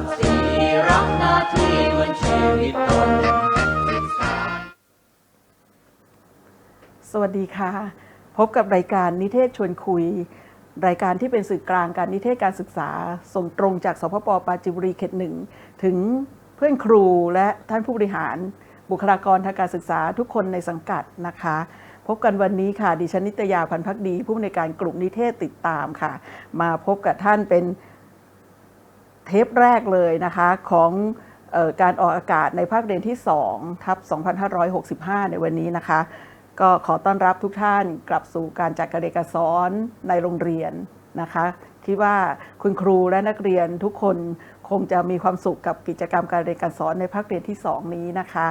ศักดิ์ศรีรักหน้าที่เหมือนชีวิตตนสวัสดีค่ะ พบกับรายการนิเทศชวนคุย รายการที่เป็นสื่อกลางการนิเทศการศึกษา ส่งตรงจากสพปปราจิบุรีเขตหนึ่งถึงเพื่อนครูและท่านผู้บริหาร บุคลากรทางการศึกษาทุกคนในสังกัดนะคะ พบกันวันนี้ค่ะดิฉันนิตยาพันพักดี ผู้อำนวยการกลุ่มนิเทศติดตามค่ะ มาพบกับท่านเป็น เทปแรกเลยนะคะของออการออกอากาศในภาคเรียนที่2ทับ 2565 ในวันนี้นะคะ ก็ขอต้อนรับทุกท่านกลับสู่การจัดการเรียนการสอนในโรงเรียนนะคะคิดว่าคุณครูและนักเรียนทุกคนคงจะมีความสุขกับกิจกรรมการเรียนการสอนในภาคเรียนที่ 2 นี้นะคะ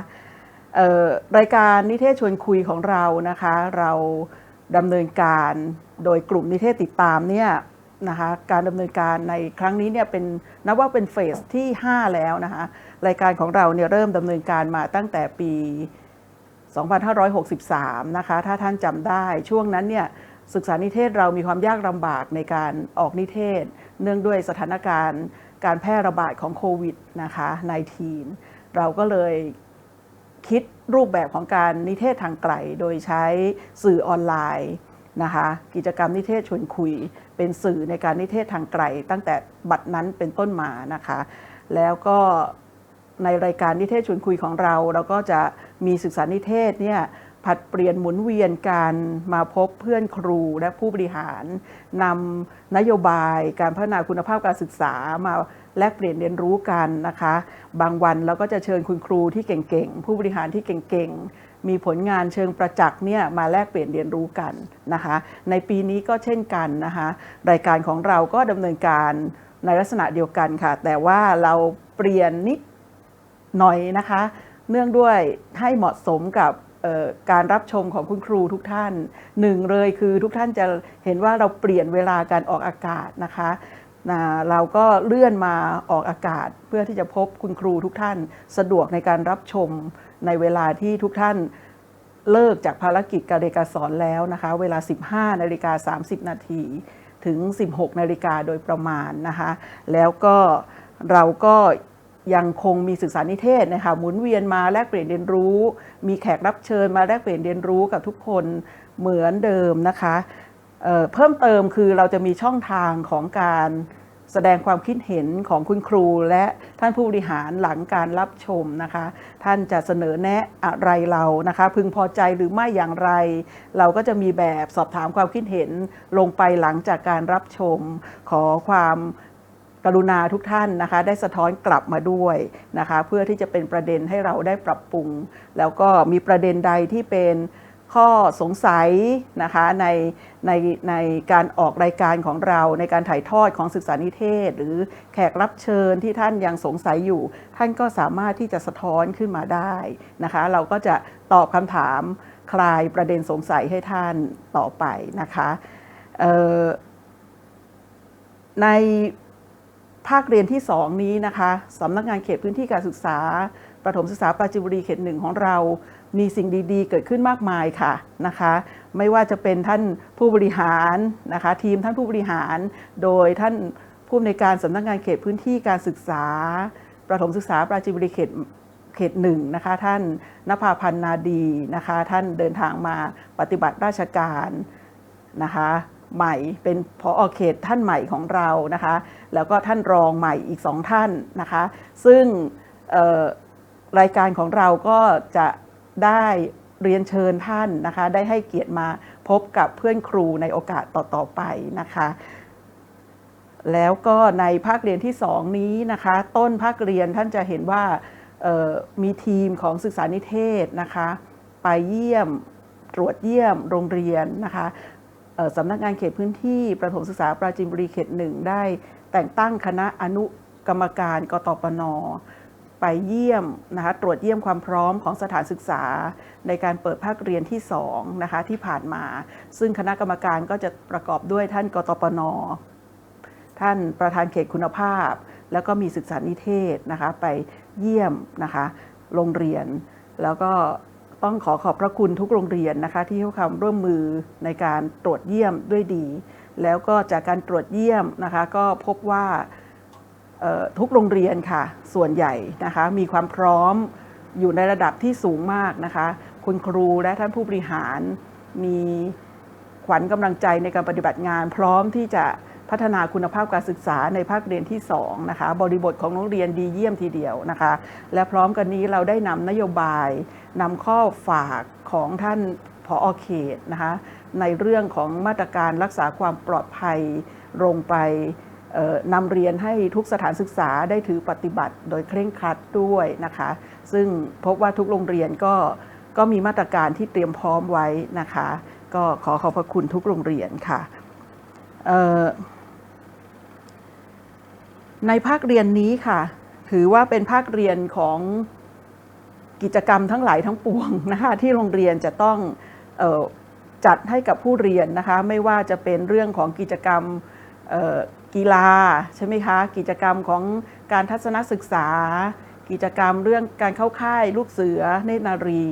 รายการนิเทศชวนคุยของเรานะคะ เราดำเนินการโดยกลุ่มนิเทศติดตามเนี่ย นะคะการดำเนินการในครั้งนี้เนี่ยเป็นนับว่าเป็นเฟสที่ 5 แล้วนะคะรายการของเราเนี่ยเริ่มดำเนินการมาตั้งแต่ปี 2563 นะคะถ้าท่านจำได้ช่วงนั้นเนี่ยศึกษานิเทศเรามีความยากลำบากในการออกนิเทศ เนื่องด้วยสถานการณ์การแพร่ระบาดของโควิดนะคะ19เราก็เลยคิดรูปแบบของการนิเทศทางไกล โดยใช้สื่อออนไลน์ นะคะกิจกรรมนิเทศชวนคุย เป็นสื่อในการนิเทศทางไกล ตั้งแต่บัดนั้นเป็นต้นมานะคะ แล้วก็ในรายการนิเทศชวนคุยของเรา เราก็จะมีศึกษานิเทศเนี่ยผัดเปลี่ยนหมุนเวียนการมาพบเพื่อนครูและผู้บริหารนำนโยบายการพัฒนาคุณภาพการศึกษามา แลกเปลี่ยนเรียนรู้กันนะคะ บางวันเราก็จะเชิญคุณครูที่เก่งๆ ผู้บริหารที่เก่งๆ มีผลงานเชิงประจักษ์เนี่ยมาแลกเปลี่ยนเรียนรู้กันนะคะ ในปีนี้ก็เช่นกันนะคะ รายการของเราก็ดำเนินการในลักษณะเดียวกันค่ะ แต่ว่าเราเปลี่ยนนิดหน่อยนะคะ เนื่องด้วยให้เหมาะสมกับการรับชมของคุณครูทุกท่านหนึ่งเลยคือทุกท่านจะเห็นว่าเราเปลี่ยนเวลาการออกอากาศนะคะ นะเราก็เลื่อนมาออกอากาศเพื่อที่จะพบคุณครูทุกท่านสะดวกในการรับชมในเวลาที่ทุกท่านเลิกจากภารกิจการเรียนการสอนแล้วนะคะ เวลา 15นาฬิกา30 นาทีถึง 16นาฬิกาโดยประมาณนะคะ แล้วก็เราก็ยังคงมีศึกษานิเทศนะคะหมุนเวียนมาแลกเปลี่ยนเรียนรู้ มีแขกรับเชิญมาแลกเปลี่ยนเรียนรู้กับทุกคนเหมือนเดิมนะคะ เพิ่มเติมคือเราจะมีช่องทางของการแสดงความคิดเห็นของคุณครูและท่านผู้บริหารหลังการรับชมนะคะ ท่านจะเสนอแนะอะไรเรานะคะ พึงพอใจหรือไม่อย่างไร เราก็จะมีแบบสอบถามความคิดเห็นลงไปหลังจากการรับชม ขอความกรุณาทุกท่านนะคะ ได้สะท้อนกลับมาด้วยนะคะ เพื่อที่จะเป็นประเด็นให้เราได้ปรับปรุง แล้วก็มีประเด็นใดที่เป็น ข้อสงสัยนะคะในในในการออกรายการของเราในการถ่ายทอดของศึกษานิเทศ หรือแขกรับเชิญที่ท่านยังสงสัยอยู่ ท่านก็สามารถที่จะสะท้อนขึ้นมาได้นะคะ เราก็จะตอบคำถามคลายประเด็นสงสัยให้ท่านต่อไปนะคะในภาคเรียนที่ 2 นี้นะคะสำนักงานเขตพื้นที่การศึกษา ประถมศึกษาปราจิบุรีเขตหนึ่งของเรา มีสิ่งดีๆ เกิดขึ้นมากมายค่ะนะคะ ไม่ว่าจะเป็นท่านผู้บริหารนะคะทีมท่านผู้บริหาร โดยท่านผู้อำนวยการสำนักงานเขตพื้นที่การศึกษา ประถมศึกษาปราจินบุรีเขตเขตหนึ่งนะคะท่านนภาพันธ์นาดีนะคะท่านเดินทางมาปฏิบัติราชการนะคะใหม่เป็นพออเขตท่านใหม่ของเรานะคะ แล้วก็ท่านรองใหม่อีกสองท่านนะคะ ซึ่งรายการของเราก็จะ ได้เรียนเชิญท่านนะคะ ได้ให้เกียรติมาพบกับเพื่อนครูในโอกาสต่อ ๆ ไปนะคะ แล้วก็ในภาคเรียนที่สองนี้นะคะ ต้นภาคเรียนท่านจะเห็นว่ามีทีมของศึกษานิเทศนะคะ ไปเยี่ยมตรวจเยี่ยมโรงเรียนนะคะสำนักงานเขตพื้นที่ประถมศึกษาปราจีนบุรีเขตหนึ่งได้แต่งตั้งคณะอนุกรรมการกตปน ไปเยี่ยมนะคะตรวจเยี่ยมความพร้อมของสถานศึกษา ในการเปิดภาคเรียนที่2นะคะที่ผ่านมา ซึ่งคณะกรรมการก็จะประกอบด้วยท่านกตปน ท่านประธานเขตคุณภาพ แล้วก็มีศึกษานิเทศนะคะไปเยี่ยมนะคะโรงเรียน แล้วก็ต้องขอขอบพระคุณทุกโรงเรียนนะคะที่ให้ความร่วมมือในการตรวจเยี่ยมด้วยดี แล้วก็จากการตรวจเยี่ยมนะคะก็พบว่า ทุกโรงเรียนค่ะ ส่วนใหญ่นะคะมีความพร้อมอยู่ในระดับที่สูงมากนะคะ คุณครูและท่านผู้บริหารมีขวัญกำลังใจในการปฏิบัติงาน พร้อมที่จะพัฒนาคุณภาพการศึกษาในภาคเรียนที่2นะคะบริบทของโรงเรียนดีเยี่ยมทีเดียวนะคะ และพร้อมกันนี้เราได้นำนโยบายนำข้อฝากของท่านผอเขตนะคะในเรื่องของมาตรการรักษาความปลอดภัยลงไป นำเรียนให้ทุกสถานศึกษาได้ถือปฏิบัติโดยเคร่งครัดด้วยนะคะ ซึ่งพบว่าทุกโรงเรียนก็ก็มีมาตรการที่เตรียมพร้อมไว้นะคะ ก็ขอขอบพระคุณทุกโรงเรียนค่ะในภาคเรียนนี้ค่ะ ถือว่าเป็นภาคเรียนของกิจกรรมทั้งหลายทั้งปวงนะคะที่โรงเรียนจะต้องออจัดให้กับผู้เรียนนะคะ ไม่ว่าจะเป็นเรื่องของกิจกรรม กีฬาใช่ไหมคะ กิจกรรมของการทัศนศึกษา กิจกรรมเรื่องการเข้าค่ายลูกเสือเนตรนารี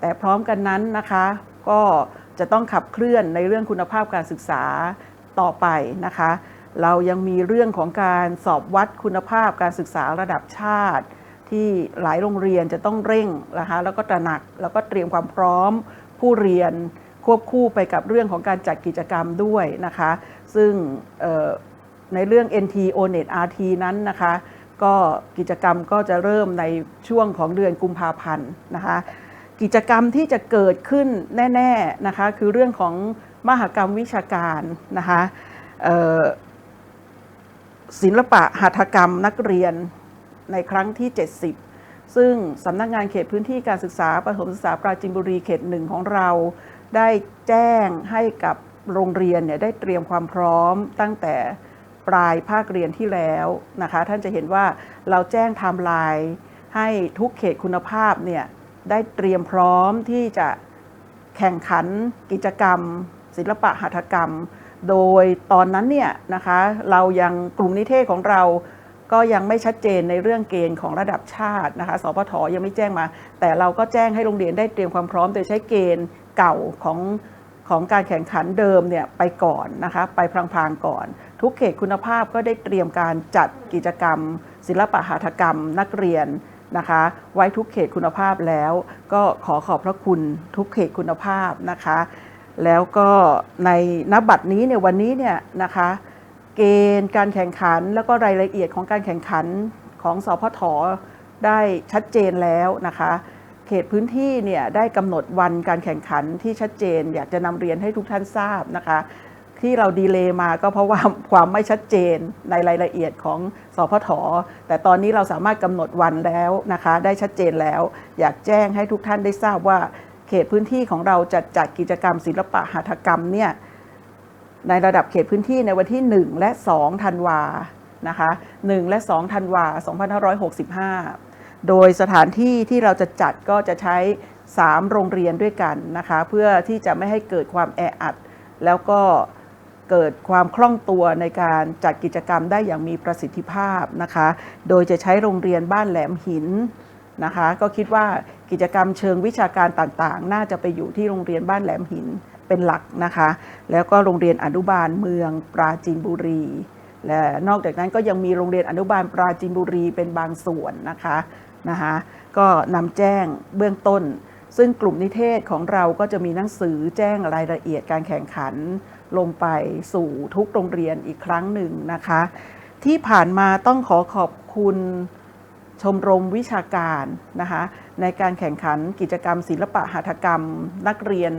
แต่พร้อมกันนั้นนะคะ ก็จะต้องขับเคลื่อนในเรื่องคุณภาพการศึกษาต่อไปนะคะ เรายังมีเรื่องของการสอบวัดคุณภาพการศึกษาระดับชาติ ที่หลายโรงเรียนจะต้องเร่งนะคะแล้วก็ตระหนักแล้วก็เตรียมความพร้อมผู้เรียนควบคู่ไปกับเรื่องของการจัดกิจกรรมด้วยนะคะ ซึ่ง ในเรื่อง NT ONET RT นั้นนะคะ ก็กิจกรรมก็จะเริ่มในช่วงของเดือนกุมภาพันธ์นะคะกิจกรรมที่จะเกิดขึ้นแน่ๆนะคะคือเรื่องของมหกรรมวิชาการนะคะศิลปะหัตถกรรมนักเรียนในครั้งที่ 70 ซึ่งสำนักงานเขตพื้นที่การศึกษาประถมศึกษาปราจินบุรีเขตหนึ่งของเรา ได้แจ้งให้กับโรงเรียนเนี่ยได้เตรียมความพร้อมตั้งแต่ ปลายภาคเรียนที่แล้วนะคะ ท่านจะเห็นว่าเราแจ้งไทม์ไลน์ให้ทุกเขตคุณภาพเนี่ยได้เตรียมพร้อมที่จะแข่งขันกิจกรรม ศิลปะหัตถกรรม โดยตอนนั้นเนี่ยนะคะเรายังกลุ่มนิเทศของเราก็ยังไม่ชัดเจนในเรื่องเกณฑ์ของระดับชาตินะคะสพทยังไม่แจ้งมา แต่เราก็แจ้งให้โรงเรียนได้เตรียมความพร้อม โดยใช้เกณฑ์เก่าของ ของการแข่งขันเดิมเนี่ยไปก่อนนะคะไปพลางๆก่อน ทุกเขตคุณภาพก็ได้เตรียมการจัดกิจกรรม ศิลปะหัตถกรรม นักเรียนนะคะไว้ทุกเขตคุณภาพแล้ว ก็ขอขอบพระคุณทุกเขตคุณภาพนะคะ แล้วก็ในนบัตรนี้เนี่ยวันนี้เนี่ยนะคะเกณฑ์การแข่งขันแล้วก็รายละเอียดของการแข่งขันของสพทได้ชัดเจนแล้วนะคะ ขตพื้นที่เนี่ยได้กำหนดวันการแข่งขันที่ชัดเจน อยากจะนำเรียนให้ทุกท่านทราบนะคะ ที่เราดีเลย์มาก็เพราะว่าความไม่ชัดเจนในรายละเอียดของสพทแต่ตอนนี้เราสามารถกำหนดวันแล้วนะคะ ได้ชัดเจนแล้ว อยากแจ้งให้ทุกท่านได้ทราบว่า เขตพื้นที่ของเราจะจัดกิจกรรมศิลปะหัตถกรรมเนี่ยในระดับเขตพื้นที่ในวันที่ 1 และ 2 ธันวานะคะ 1 และ 2 ธันวา2565 โดยสถานที่ที่เราจะจัดก็จะใช้ 3 โรงเรียนด้วยกันนะคะเพื่อที่จะไม่ให้เกิดความแออัด แล้วก็เกิดความคล่องตัวในการจัดกิจกรรมได้อย่างมีประสิทธิภาพนะคะ โดยจะใช้โรงเรียนบ้านแหลมหินนะคะ ก็คิดว่ากิจกรรมเชิงวิชาการต่างๆ น่าจะไปอยู่ที่โรงเรียนบ้านแหลมหินเป็นหลักนะคะ แล้วก็โรงเรียนอนุบาลเมืองปราจีนบุรี และนอกจากนั้นก็ยังมีโรงเรียนอนุบาลปราจีนบุรีเป็นบางส่วนนะคะ นะคะก็นำแจ้งเบื้องต้น ซึ่งกลุ่มนิเทศของเราก็จะมีหนังสือแจ้งรายละเอียดการแข่งขันลงไปสู่ทุกโรงเรียนอีกครั้งหนึ่งนะคะ ที่ผ่านมาต้องขอขอบคุณชมรมวิชาการนะคะในการแข่งขันกิจกรรม ศิลปะหัตถกรรม นักเรียน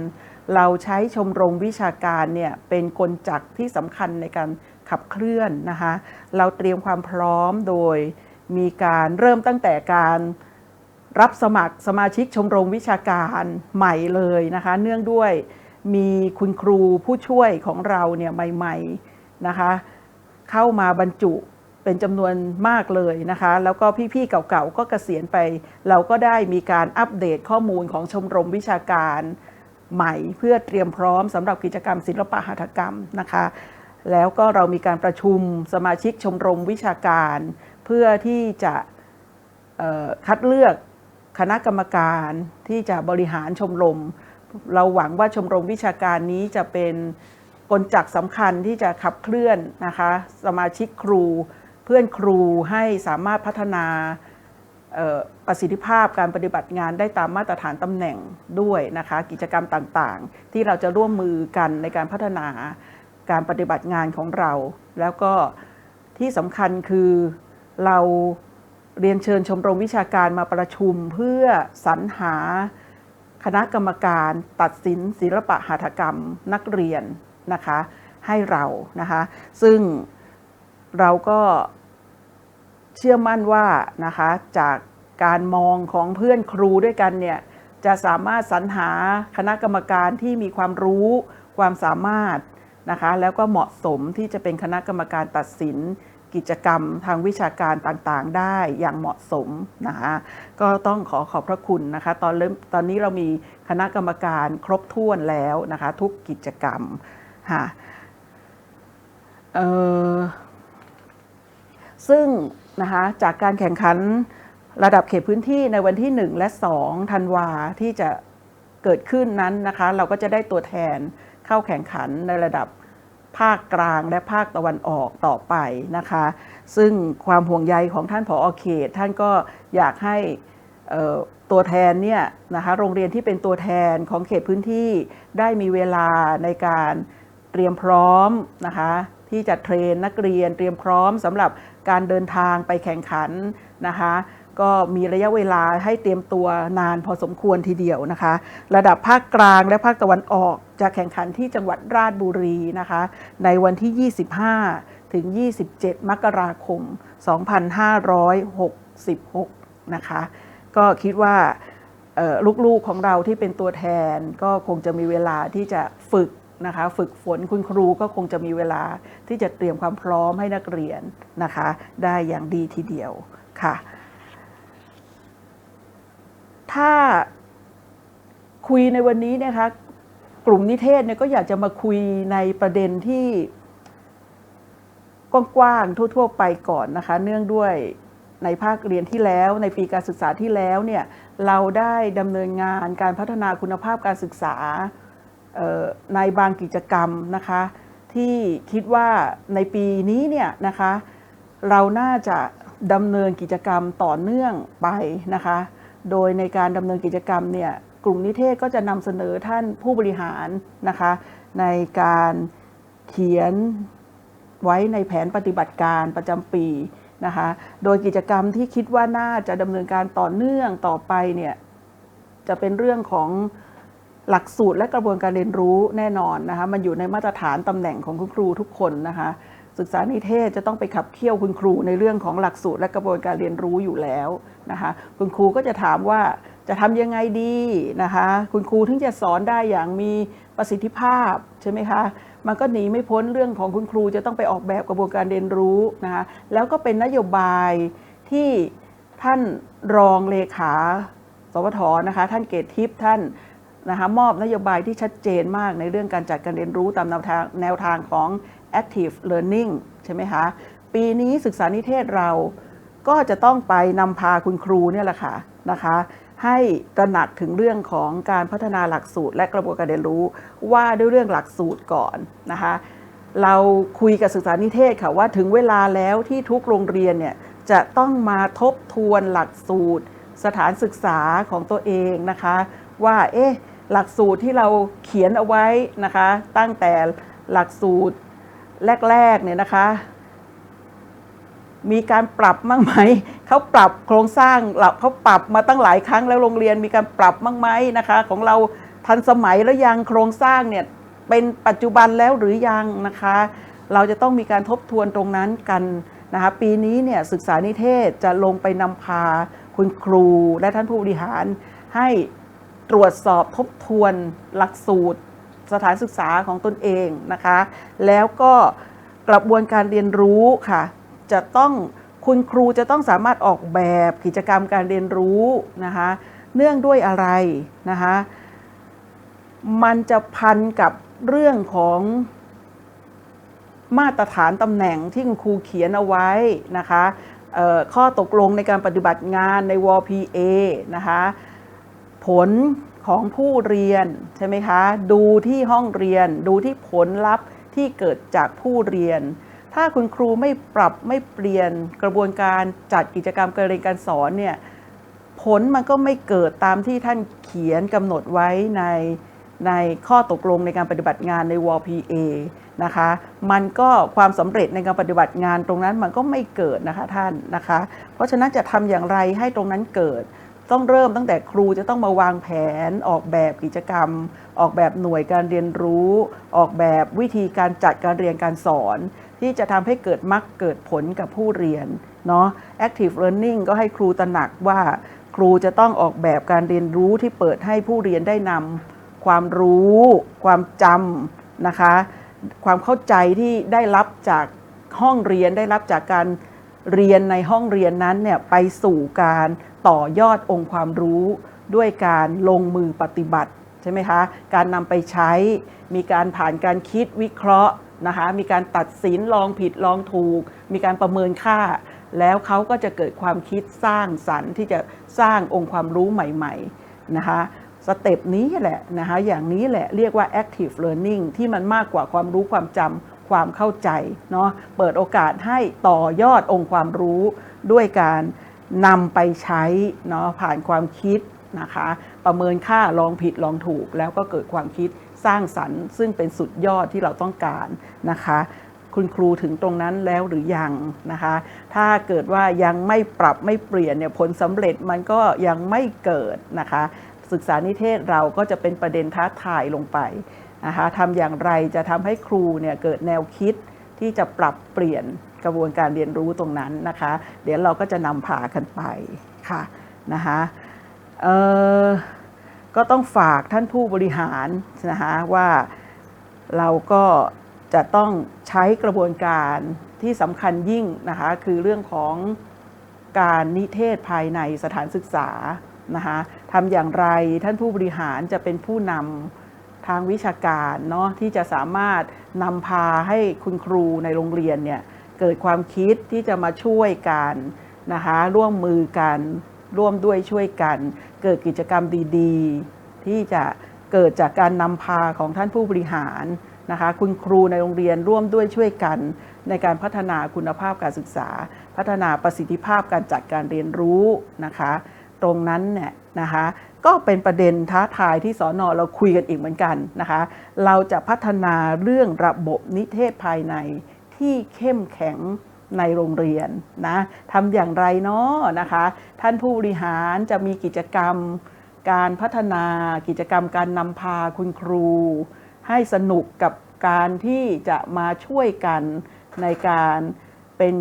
เราใช้ชมรมวิชาการเนี่ยเป็นกลจักรที่สำคัญในการขับเคลื่อนนะคะเราเตรียมความพร้อมโดย มีการเริ่มตั้งแต่การรับสมัครสมาชิกชมรมวิชาการใหม่เลยนะคะ เนื่องด้วยมีคุณครูผู้ช่วยของเราเนี่ยใหม่ๆนะคะ เข้ามาบรรจุเป็นจำนวนมากเลยนะคะ แล้วก็พี่ๆเก่าๆก็เกษียณไป เราก็ได้มีการอัปเดตข้อมูลของชมรมวิชาการใหม่ เพื่อเตรียมพร้อมสำหรับกิจกรรมศิลปะหัตถกรรมนะคะ แล้วก็เรามีการประชุมสมาชิกชมรมวิชาการ เพื่อที่จะคัดเลือกคณะกรรมการที่จะบริหารชมรม เราหวังว่าชมรมวิชาการนี้จะเป็นกลจักสำคัญที่จะขับเคลื่อนนะคะสมาชิกครู เพื่อนครูให้สามารถพัฒนาประสิทธิภาพการปฏิบัติงานได้ตามมาตรฐานตำแหน่งด้วยนะคะกิจกรรมต่างๆ ที่เราจะร่วมมือกันในการพัฒนาการปฏิบัติงานของเรา แล้วก็ที่สำคัญคือ เราเรียนเชิญชมรมวิชาการมาประชุมเพื่อสรรหาคณะกรรมการตัดสินศิลปะหัตถกรรมนักเรียนนะคะให้เรานะคะ ซึ่งเราก็เชื่อมั่นว่านะคะจากการมองของเพื่อนครูด้วยกันเนี่ยจะสามารถสรรหาคณะกรรมการที่มีความรู้ความสามารถนะคะแล้วก็เหมาะสมที่จะเป็นคณะกรรมการตัดสิน กิจกรรมทางวิชาการต่างๆ ได้อย่างเหมาะสมนะคะก็ต้องขอขอบพระคุณนะคะตอนเริ่มตอนนี้เรามีคณะกรรมการครบถ้วนแล้วนะคะทุกกิจกรรมค่ะซึ่งนะคะจากการแข่งขันระดับเขตพื้นที่ในวันที่ 1 และ 2 ธันวาที่จะเกิดขึ้นนั้นนะคะ เราก็จะได้ตัวแทนเข้าแข่งขันในระดับ ภาคกลางและภาคตะวันออกต่อไปนะคะ ซึ่งความห่วงใยของท่านผอเขต ท่านก็อยากให้ตัวแทนเนี่ยนะคะโรงเรียนที่เป็นตัวแทนของเขตพื้นที่ได้มีเวลาในการเตรียมพร้อมนะคะที่จะเทรนนักเรียนเตรียมพร้อมสำหรับการเดินทางไปแข่งขันนะคะ ก็มีระยะเวลาให้เตรียมตัวนานพอสมควรทีเดียวนะคะ ระดับภาคกลางและภาคตะวันออกจะแข่งขันที่จังหวัดราชบุรีนะคะ ในวันที่ 25 ถึง 27 มกราคม 2566 นะคะ ก็คิดว่าลูกๆของเราที่เป็นตัวแทนก็คงจะมีเวลาที่จะฝึกนะคะฝึกฝนคุณครูก็คงจะมีเวลาที่จะเตรียมความพร้อมให้นักเรียนนะคะ ได้อย่างดีทีเดียวค่ะ ถ้าคุยในวันนี้เนะคะกลุ่มนิเทศเนี่ยก็อยากจะมาคุยในประเด็นที่กว้างๆทั่ว ๆ ไปก่อนนะคะ เนื่องด้วยในภาคเรียนที่แล้ว ในปีการศึกษาที่แล้วเนี่ยเราได้ดำเนินงานการพัฒนาคุณภาพการศึกษาในบางกิจกรรมนะคะ ที่คิดว่าในปีนี้เนี่ยนะคะ เราน่าจะดำเนินกิจกรรมต่อเนื่องไปนะคะ โดยในการดำเนินกิจกรรมเนี่ยกลุ่มนิเทศก็จะนำเสนอท่านผู้บริหารนะคะในการเขียนไว้ในแผนปฏิบัติการประจำปีนะคะโดยกิจกรรมที่คิดว่าน่าจะดำเนินการต่อเนื่องต่อไปเนี่ยจะเป็นเรื่องของหลักสูตรและกระบวนการเรียนรู้แน่นอนนะคะมันอยู่ในมาตรฐานตำแหน่งของคุณครูทุกคนนะคะ ศึกษานิเทศจะต้องไปขับเคี่ยวคุณครูในเรื่องของหลักสูตรและกระบวนการเรียนรู้อยู่แล้วนะคะ คุณครูก็จะถามว่าจะทำยังไงดีนะคะ คุณครูถึงจะสอนได้อย่างมีประสิทธิภาพใช่ไหมคะมันก็หนีไม่พ้นเรื่องของคุณครูจะต้องไปออกแบบกระบวนการเรียนรู้นะคะแล้วก็เป็นนโยบายที่ท่านรองเลขาสวทนะคะ ท่านเกตทิพย์ท่านนะคะมอบนโยบายที่ชัดเจนมากในเรื่องการจัดการเรียนรู้ตามแนวทางแนวทางของ active learning ใช่ไหมคะ ปีนี้ศึกษานิเทศเราก็จะต้องไปนำพาคุณครูเนี่ยแหละค่ะนะคะให้ตระหนักถึงเรื่องของการพัฒนาหลักสูตร และกระบวนการเรียนรู้ว่าด้วยเรื่องหลักสูตรก่อนนะคะเราคุยกับศึกษานิเทศค่ะว่าถึงเวลาแล้วที่ทุกโรงเรียนเนี่ยจะต้องมาทบทวนหลักสูตร สถานศึกษาของตัวเองนะคะ ว่าเอ๊ะหลักสูตรที่เราเขียนเอาไว้นะคะ ตั้งแต่หลักสูตร แรกๆเนี่ยนะคะ มีการปรับมั่งไหมเขาปรับโครงสร้างหลักเขาปรับมาตั้งหลายครั้งแล้วโรงเรียนมีการปรับมั่งไหมนะคะ ของเราทันสมัยแล้วยังโครงสร้างเนี่ยเป็นปัจจุบันแล้วหรือยังนะคะ เราจะต้องมีการทบทวนตรงนั้นกันนะคะปีนี้เนี่ยศึกษานิเทศจะลงไปนำพาคุณครูและท่านผู้บริหาร ให้ตรวจสอบทบทวนหลักสูตร สถานศึกษาของตนเองนะคะ แล้วก็กระบวนการเรียนรู้ค่ะ จะต้องคุณครูจะต้องสามารถออกแบบกิจกรรมการเรียนรู้นะคะ เนื่องด้วยอะไรนะคะ มันจะพันกับเรื่องของมาตรฐานตำแหน่งที่คุณครูเขียนเอาไว้นะคะข้อตกลงในการปฏิบัติงานในว PA นะคะ ผล ของผู้เรียนใช่ไหมคะ ดูที่ห้องเรียน ดูที่ผลลัพธ์ที่เกิดจากผู้เรียน ถ้าคุณครูไม่ปรับไม่เปลี่ยนกระบวนการจัดกิจกรรมการเรียนการสอนเนี่ยผลมันก็ไม่เกิดตามที่ท่านเขียนกำหนดไว้ในในข้อตกลงในการปฏิบัติงานในว PA นะคะ มันก็ความสำเร็จในการปฏิบัติงานตรงนั้นมันก็ไม่เกิดนะคะท่านนะคะ เพราะฉะนั้นจะทำอย่างไรให้ตรงนั้นเกิด ต้องเริ่มตั้งแต่ครูจะต้องมาวางแผน ออกแบบกิจกรรม ออกแบบหน่วยการเรียนรู้ ออกแบบวิธีการจัดการเรียนการสอน ที่จะทำให้เกิดมรรคเกิดผลกับผู้เรียนเนาะ active learning ก็ให้ครูตระหนักว่า ครูจะต้องออกแบบการเรียนรู้ที่เปิดให้ผู้เรียนได้นำความรู้ ความจำนะคะ ความเข้าใจที่ได้รับจากห้องเรียนได้รับจากการ เรียนในห้องเรียนนั้นเนี่ยไปสู่การต่อยอดองค์ความรู้ด้วยการลงมือปฏิบัติใช่ไหมคะการนำไปใช้มีการผ่านการคิดวิเคราะห์นะคะมีการตัดสินลองผิดลองถูก มีการประเมินค่า แล้วเขาก็จะเกิดความคิดสร้างสรรค์ที่จะสร้างองค์ความรู้ใหม่ๆนะคะสเต็ปนี้แหละนะคะอย่างนี้แหละเรียกว่า active learning ที่มันมากกว่าความรู้ความจำ ความเข้าใจเนาะเปิดโอกาสให้ต่อยอดองค์ความรู้ด้วยการนำไปใช้เนาะผ่านความคิดนะคะ ประเมินค่าลองผิดลองถูก แล้วก็เกิดความคิดสร้างสรรค์ ซึ่งเป็นสุดยอดที่เราต้องการนะคะ คุณครูถึงตรงนั้นแล้วหรือยังนะคะ ถ้าเกิดว่ายังไม่ปรับไม่เปลี่ยนเนี่ยผลสำเร็จมันก็ยังไม่เกิดนะคะ ศึกษานิเทศเราก็จะเป็นประเด็นท้าทายลงไป นะคะทำอย่างไรจะทำให้ครูเนี่ยเกิดแนวคิดที่จะปรับเปลี่ยนกระบวนการเรียนรู้ตรงนั้นนะคะ เดี๋ยวเราก็จะนำพากันไปค่ะนะคะเออก็ต้องฝากท่านผู้บริหารนะคะว่าเราก็จะต้องใช้กระบวนการที่สำคัญยิ่งนะคะคือเรื่องของการนิเทศภายในสถานศึกษานะคะทำอย่างไรท่านผู้บริหารจะเป็นผู้นำ ทางวิชาการเนาะที่จะสามารถนำพาให้คุณครูในโรงเรียนเนี่ยเกิดความคิดที่จะมาช่วยกันนะคะร่วมมือกันร่วมด้วยช่วยกัน เกิดกิจกรรมดีๆ ที่จะเกิดจากการนำพาของท่านผู้บริหารนะคะคุณครูในโรงเรียนร่วมด้วยช่วยกัน ในการพัฒนาคุณภาพการศึกษา พัฒนาประสิทธิภาพการจัดการเรียนรู้นะคะ ตรงนั้นเนี่ยนะคะ ก็เป็นประเด็นท้าทายที่สอนอเราคุยกันอีกเหมือนกันนะคะ เราจะพัฒนาเรื่องระบบนิเทศภายในที่เข้มแข็งในโรงเรียนนะทำอย่างไรเนาะนะคะ ท่านผู้บริหารจะมีกิจกรรมการพัฒนากิจกรรมการนำพาคุณครู ให้สนุกกับการที่จะมาช่วยกันในการเป็น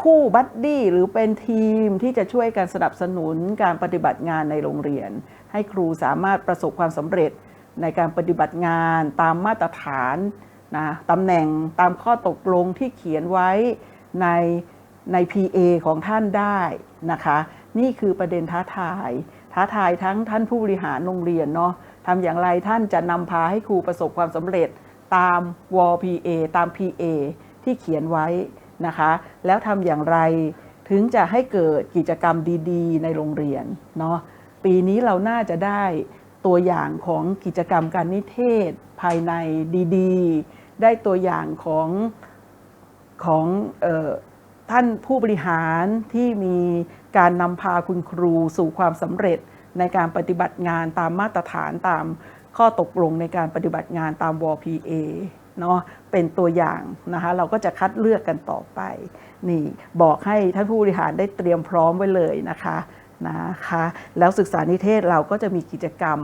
คู่บัดดี้หรือเป็นทีมที่จะช่วยกันสนับสนุนการปฏิบัติงานในโรงเรียน ให้ครูสามารถประสบความสำเร็จในการปฏิบัติงานตามมาตรฐานนะตำแหน่งตามข้อตกลงที่เขียนไว้ในใน PA ของท่านได้นะคะ นี่คือประเด็นท้าทาย ท้าทายทั้งท่านผู้บริหารโรงเรียนเนาะทำอย่างไรท่านจะนำพาให้ครูประสบความสำเร็จตามว PA ตาม PA ที่เขียนไว้ นะคะ แล้วทำอย่างไรถึงจะให้เกิดกิจกรรมดีๆ ในโรงเรียนเนาะปีนี้เราน่าจะได้ตัวอย่างของกิจกรรมการนิเทศภายในดีๆ ได้ตัวอย่างของของออท่านผู้บริหารที่มีการนำพาคุณครูสู่ความสำเร็จในการปฏิบัติงานตามมาตรฐานตามข้อตกลงในการปฏิบัติงานตามว PA เนาะเป็นตัวอย่างนะคะเราก็จะคัดเลือกกันต่อไป นี่บอกให้ท่านผู้บริหารได้เตรียมพร้อมไว้เลยนะคะนะคะแล้วศึกษานิเทศเราก็จะมีกิจกรรม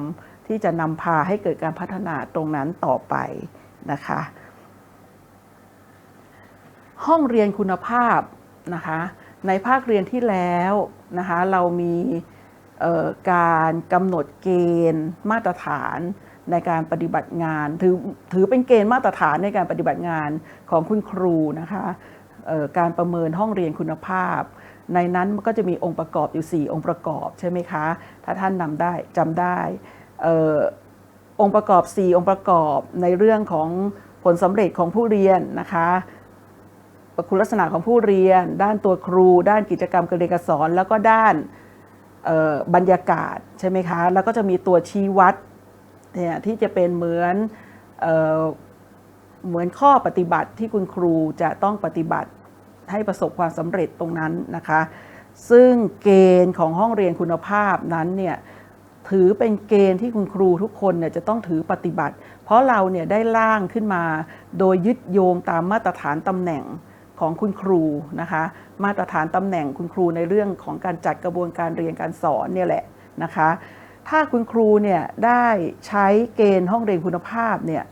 ที่จะนำพาให้เกิดการพัฒนาตรงนั้นต่อไปนะคะ ห้องเรียนคุณภาพนะคะในภาคเรียนที่แล้วนะคะเรามีการกำหนดเกณฑ์มาตรฐาน ในการปฏิบัติงาน ถือถือเป็นเกณฑ์มาตรฐานในการปฏิบัติงานของคุณครูนะคะการประเมินห้องเรียนคุณภาพ ในนั้นมันก็จะมีองค์ประกอบอยู่ 4 องค์ประกอบใช่ไหมคะ ถ้าท่านนำได้จำได้องค์ประกอบ 4 องค์ประกอบในเรื่องของผลสำเร็จของผู้เรียนนะคะคุณลักษณะของผู้เรียน ด้านตัวครู ด้านกิจกรรมการเรียนการสอน แล้วก็ด้านบรรยากาศใช่ไหมคะ แล้วก็จะมีตัวชี้วัด เนี่ยที่จะเป็นเหมือนเออเหมือนข้อปฏิบัติที่คุณครูจะต้องปฏิบัติให้ประสบความสำเร็จตรงนั้นนะคะ ซึ่งเกณฑ์ของห้องเรียนคุณภาพนั้นเนี่ยถือเป็นเกณฑ์ที่คุณครูทุกคนเนี่ยจะต้องถือปฏิบัติ เพราะเราเนี่ยได้ร่างขึ้นมา โดยยึดโยงตามมาตรฐานตำแหน่งของคุณครูนะคะ มาตรฐานตำแหน่งคุณครูในเรื่องของการจัดกระบวนการเรียนการสอนเนี่ยแหละนะคะ ถ้าคุณครูเนี่ยได้ใช้เกณฑ์ห้องเรียนคุณภาพเนี่ย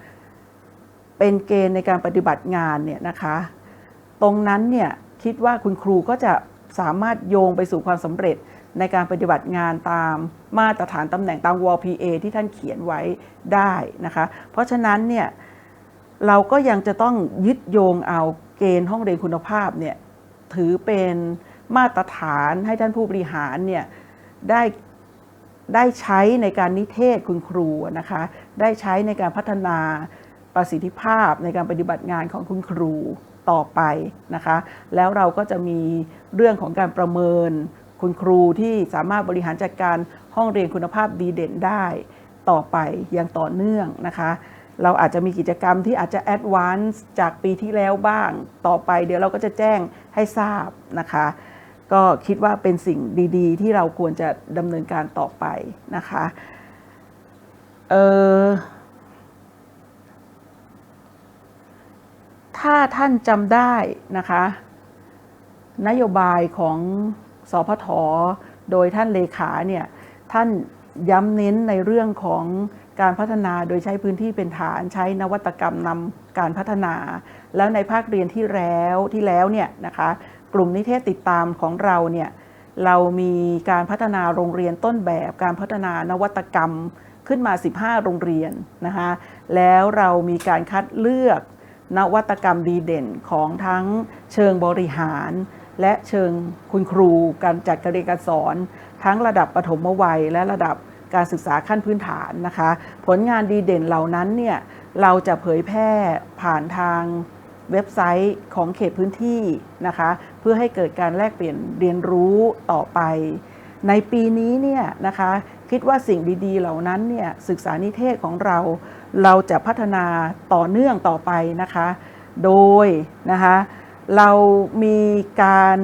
เป็นเกณฑ์ในการปฏิบัติงานเนี่ยนะคะ ตรงนั้นเนี่ยคิดว่าคุณครูก็จะสามารถโยงไปสู่ความสำเร็จในการปฏิบัติงานตามมาตรฐานตำแหน่งตาม WPA ที่ท่านเขียนไว้ได้นะคะ เพราะฉะนั้นเนี่ยเราก็ยังจะต้องยึดโยงเอาเกณฑ์ห้องเรียนคุณภาพเนี่ยถือเป็นมาตรฐานให้ท่านผู้บริหารเนี่ยได้ ได้ใช้ในการนิเทศคุณครูนะคะได้ใช้ในการพัฒนาประสิทธิภาพในการปฏิบัติงานของคุณครูต่อไปนะคะแล้วเราก็จะมีเรื่องของการประเมินคุณครูที่สามารถบริหารจัดการห้องเรียนคุณภาพดีเด่นได้ต่อไปอย่างต่อเนื่องนะคะเราอาจจะมีกิจกรรมที่อาจจะแอดวานซ์จากปีที่แล้วบ้างต่อไปเดี๋ยวเราก็จะแจ้งให้ทราบนะคะ ก็คิดว่าเป็นสิ่งดีๆ ที่เราควรจะดำเนินการต่อไปนะคะเออถ้าท่านจำได้นะคะ นโยบายของสพทโดยท่านเลขาเนี่ยท่านย้ำเน้นในเรื่องของการพัฒนาโดยใช้พื้นที่เป็นฐานใช้นวัตกรรมนำการพัฒนา แล้วในภาคเรียนที่แล้วที่แล้วเนี่ยนะคะ กลุ่มนิเทศติดตามของเราเนี่ยเรามีการพัฒนาโรงเรียนต้นแบบ การพัฒนานวัตกรรมขึ้นมา 15 โรงเรียนนะคะแล้วเรามีการคัดเลือกนวัตกรรมดีเด่นของทั้งเชิงบริหาร และเชิงคุณครูการจัดการเรียนการสอน ทั้งระดับปฐมวัย และระดับการศึกษาขั้นพื้นฐานนะคะ ผลงานดีเด่นเหล่านั้นเนี่ยเราจะเผยแพร่ผ่านทาง เว็บไซต์ของเขตพื้นที่นะคะ เพื่อให้เกิดการแลกเปลี่ยนเรียนรู้ต่อไป ในปีนี้เนี่ยนะคะคิดว่าสิ่งดีๆ เหล่านั้นเนี่ยศึกษานิเทศของเราเราจะพัฒนาต่อเนื่องต่อไปนะคะ โดยนะคะเรามีการ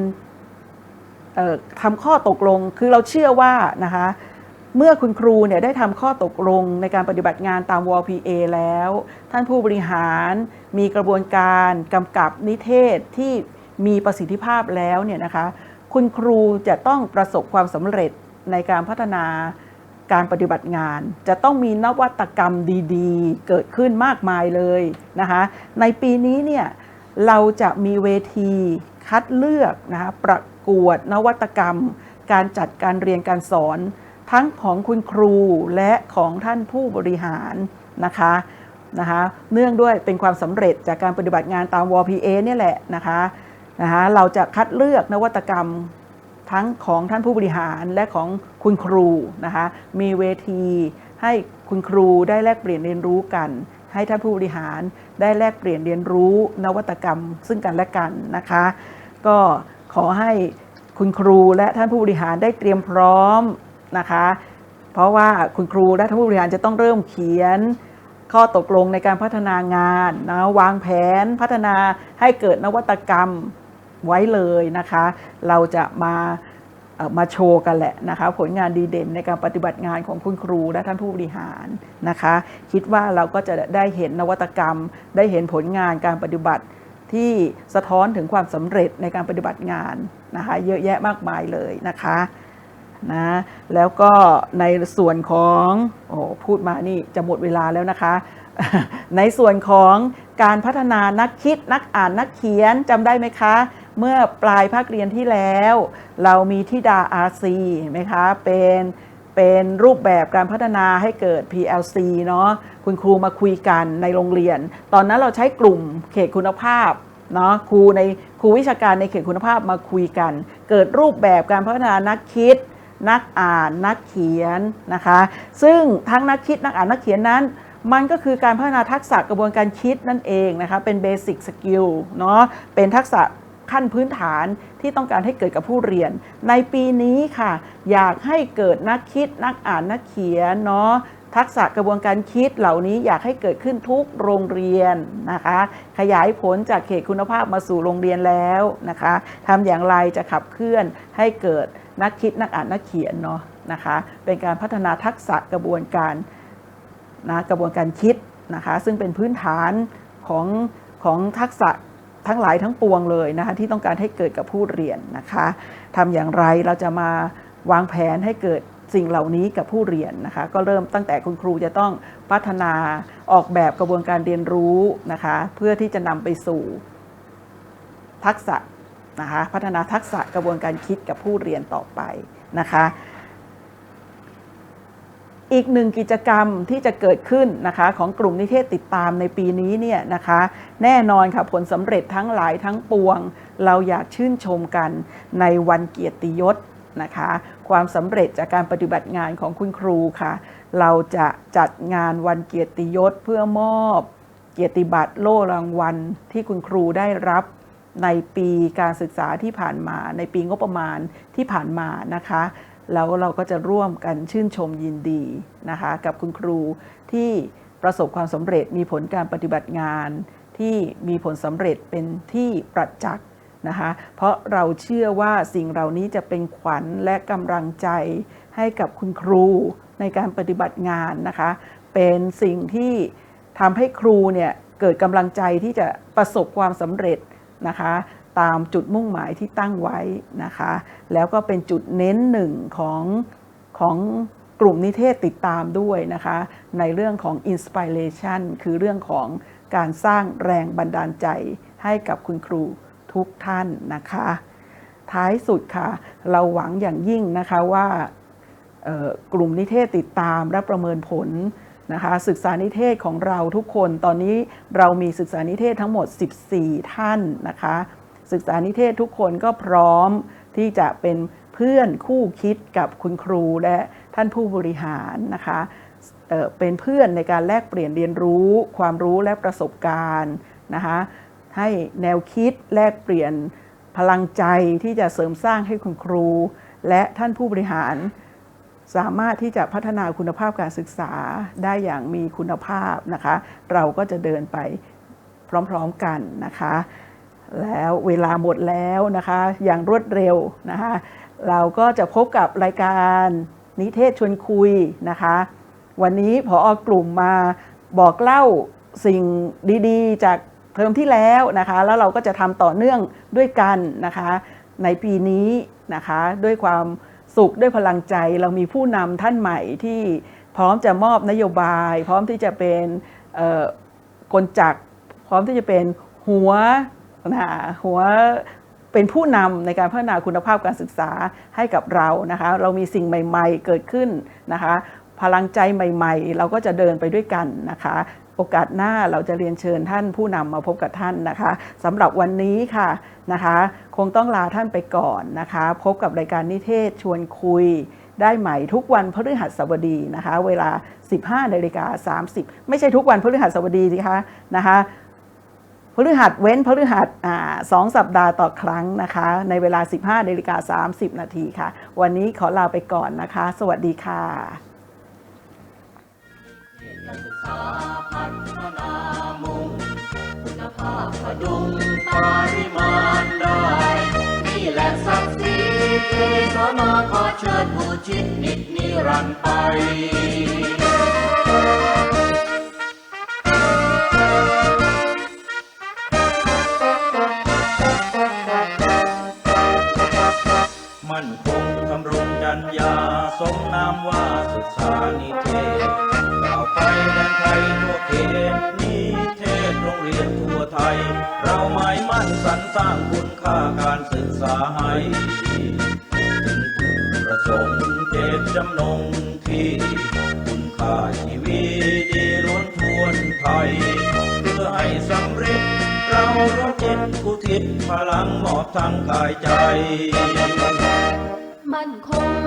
ทำข้อตกลงคือเราเชื่อว่านะคะ เมื่อคุณครูเนี่ยได้ทำข้อตกลงในการปฏิบัติงานตาม WPA แล้ว ท่านผู้บริหารมีกระบวนการกำกับนิเทศที่มีประสิทธิภาพแล้วเนี่ยนะคะคุณครูจะต้องประสบความสำเร็จในการพัฒนาการปฏิบัติงาน จะต้องมีนวัตกรรมดีๆ เกิดขึ้นมากมายเลยนะคะในปีนี้เนี่ยเราจะมีเวทีคัดเลือกนะคะประกวดนวัตกรรม การจัดการเรียนการสอน ทั้งของคุณครูและของท่านผู้บริหารนะคะนะคะ เนื่องด้วยเป็นความสำเร็จจากการปฏิบัติงานตาม WPA เนี่ยแหละนะคะนะคะเราจะคัดเลือกนวัตกรรมทั้งของท่านผู้บริหารและของคุณครูนะคะมีเวทีให้คุณครูได้แลกเปลี่ยนเรียนรู้กัน ให้ท่านผู้บริหารได้แลกเปลี่ยนเรียนรู้นวัตกรรม ซึ่งกันและกันนะคะ ก็ขอให้คุณครูและท่านผู้บริหารได้เตรียมพร้อม นะคะ เพราะว่าคุณครูและท่านผู้บริหารจะต้องเริ่มเขียนข้อตกลงในการพัฒนางานนะวางแผนพัฒนาให้เกิดนวัตกรรมไว้เลยนะคะ เราจะมามาโชว์กันแหละนะคะ ผลงานดีเด่นในการปฏิบัติงานของคุณครูและท่านผู้บริหารนะคะ คิดว่าเราก็จะได้เห็นนวัตกรรม ได้เห็นผลงานการปฏิบัติที่สะท้อนถึงความสำเร็จในการปฏิบัติงานนะคะ เยอะแยะมากมายเลยนะคะ นะแล้วก็ในส่วนของโอ้พูดมานี่จะหมดเวลาแล้วนะคะ ในส่วนของการพัฒนานักคิดนักอ่านนักเขียนจำได้ไหมคะ เมื่อปลายภาคเรียนที่แล้ว เรามีทิดา RC เห็นไหมคะเป็นเป็นรูปแบบการพัฒนาให้เกิด PLC เนาะคุณครูมาคุยกันในโรงเรียน ตอนนั้นเราใช้กลุ่มเขตคุณภาพเนาะครูในครูวิชาการในเขตคุณภาพมาคุยกัน เกิดรูปแบบการพัฒนานักคิด นักอ่านนักเขียนนะคะ ซึ่งทั้งนักคิดนักอ่านนักเขียนนั้น มันก็คือการพัฒนาทักษะกระบวนการคิดนั่นเองนะคะ เป็นเบสิกสกิลเนาะเป็นทักษะขั้นพื้นฐานที่ต้องการให้เกิดกับผู้เรียน ในปีนี้ค่ะ อยากให้เกิดนักคิดนักอ่านนักเขียนเนาะทักษะกระบวนการคิดเหล่านี้อยากให้เกิดขึ้นทุกโรงเรียนนะคะ ขยายผลจากเขตคุณภาพมาสู่โรงเรียนแล้วนะคะทำอย่างไรจะขับเคลื่อนให้เกิด นักคิดนักอ่านนักเขียนเนาะนะคะเป็นการพัฒนาทักษะกระบวนการนะกระบวนการคิดนะคะซึ่งเป็นพื้นฐานของของทักษะทั้งหลายทั้งปวงเลยนะคะที่ต้องการให้เกิดกับผู้เรียนนะคะทำอย่างไรเราจะมาวางแผนให้เกิดสิ่งเหล่านี้กับผู้เรียนนะคะก็เริ่มตั้งแต่คุณครูจะต้องพัฒนาออกแบบกระบวนการเรียนรู้นะคะเพื่อที่จะนำไปสู่ทักษะ นะคะ พัฒนาทักษะกระบวนการคิดกับผู้เรียนต่อไปนะคะ อีกหนึ่งกิจกรรมที่จะเกิดขึ้นนะคะของกลุ่มนิเทศติดตามในปีนี้เนี่ยนะคะ แน่นอนค่ะผลสำเร็จทั้งหลายทั้งปวง เราอยากชื่นชมกันในวันเกียรติยศนะคะความสำเร็จจากการปฏิบัติงานของคุณครูค่ะ เราจะจัดงานวันเกียรติยศเพื่อมอบ เกียรติบัตรโล่รางวัลที่คุณครูได้รับ ในปีการศึกษาที่ผ่านมา ในปีงบประมาณที่ผ่านมานะคะแล้วเราก็จะร่วมกันชื่นชมยินดีนะคะกับคุณครูที่ประสบความสำเร็จมีผลการปฏิบัติงาน ที่มีผลสำเร็จเป็นที่ประจักษ์นะคะเพราะเราเชื่อว่าสิ่งเหล่านี้จะเป็นขวัญและกำลังใจให้กับคุณครูในการปฏิบัติงานนะคะเป็นสิ่งที่ทำให้ครูเนี่ยเกิดกำลังใจที่จะประสบความสำเร็จ นะคะ ตามจุดมุ่งหมายที่ตั้งไว้นะคะ แล้วก็เป็นจุดเน้นหนึ่งของของกลุ่มนิเทศติดตามด้วยนะคะ ในเรื่องของ inspiration คือเรื่องของการสร้างแรงบันดาลใจให้กับคุณครูทุกท่านนะคะ ท้ายสุดค่ะ เราหวังอย่างยิ่งนะคะว่ากลุ่มนิเทศติดตามและประเมินผล นะคะศึกษานิเทศของเราทุกคนตอนนี้เรามีศึกษานิเทศทั้งหมด 14 ท่านนะคะ ศึกษานิเทศทุกคนก็พร้อมที่จะเป็นเพื่อนคู่คิดกับคุณครูและท่านผู้บริหารนะคะเเป็นเพื่อนในการแลกเปลี่ยนเรียนรู้ ความรู้และประสบการณ์นะคะให้แนวคิดแลกเปลี่ยนพลังใจที่จะเสริมสร้างให้คุณครู และท่านผู้บริหาร สามารถที่จะพัฒนาคุณภาพการศึกษาได้อย่างมีคุณภาพนะคะ เราก็จะเดินไปพร้อมๆกันนะคะ แล้วเวลาหมดแล้วนะคะ อย่างรวดเร็วนะคะ เราก็จะพบกับรายการนิเทศชวนคุยนะคะ วันนี้พออกลุ่มมาบอกเล่าสิ่งดีๆ จากเทอมที่แล้วนะคะ แล้วเราก็จะทำต่อเนื่องด้วยกันนะคะ ในปีนี้นะคะด้วยความ สุขด้วยพลังใจเรามีผู้นำท่านใหม่ที่พร้อมจะมอบนโยบาย พร้อมที่จะเป็นกลจักพร้อมที่จะเป็นหัวนะหัวเป็นผู้นำในการพัฒนาคุณภาพการศึกษาให้กับเรานะคะ เรามีสิ่งใหม่ ๆ เกิดขึ้นนะคะ พลังใจใหม่ ๆ เราก็จะเดินไปด้วยกันนะคะ โอกาสหน้าเราจะเรียนเชิญท่านผู้นำมาพบกับท่านนะคะสำหรับวันนี้ค่ะนะคะ คงต้องลาท่านไปก่อนนะคะ พบกับรายการนิเทศชวนคุยได้ใหม่ทุกวันพฤหัสบดีนะคะ เวลา 15นาฬิกา30 ไม่ใช่ทุกวันพฤหัสบดีสิคะนะคะพฤหัสเว้นพฤหัสอสองสัปดาห์ต่อครั้งนะคะ ในเวลา 15นาฬิกา30 นาทีค่ะ วันนี้ขอลาไปก่อนนะคะ สวัสดีค่ะ การศึกษาพัฒนามุ่งคุณภาพพดุงปริมาณได้ นี่แหละศักดิ์ศรีสนอขอเชิญผู้ชิดนิดนิรันดร์ไป ศึกษาให้ประสงค์เจตจำนงที่คุณค่าชีวิตดีล้วนทวนไทยเพื่อให้สำเร็จ เราร้องจิตกุทิศพลังมอบทั้งกายใจ มั่นคง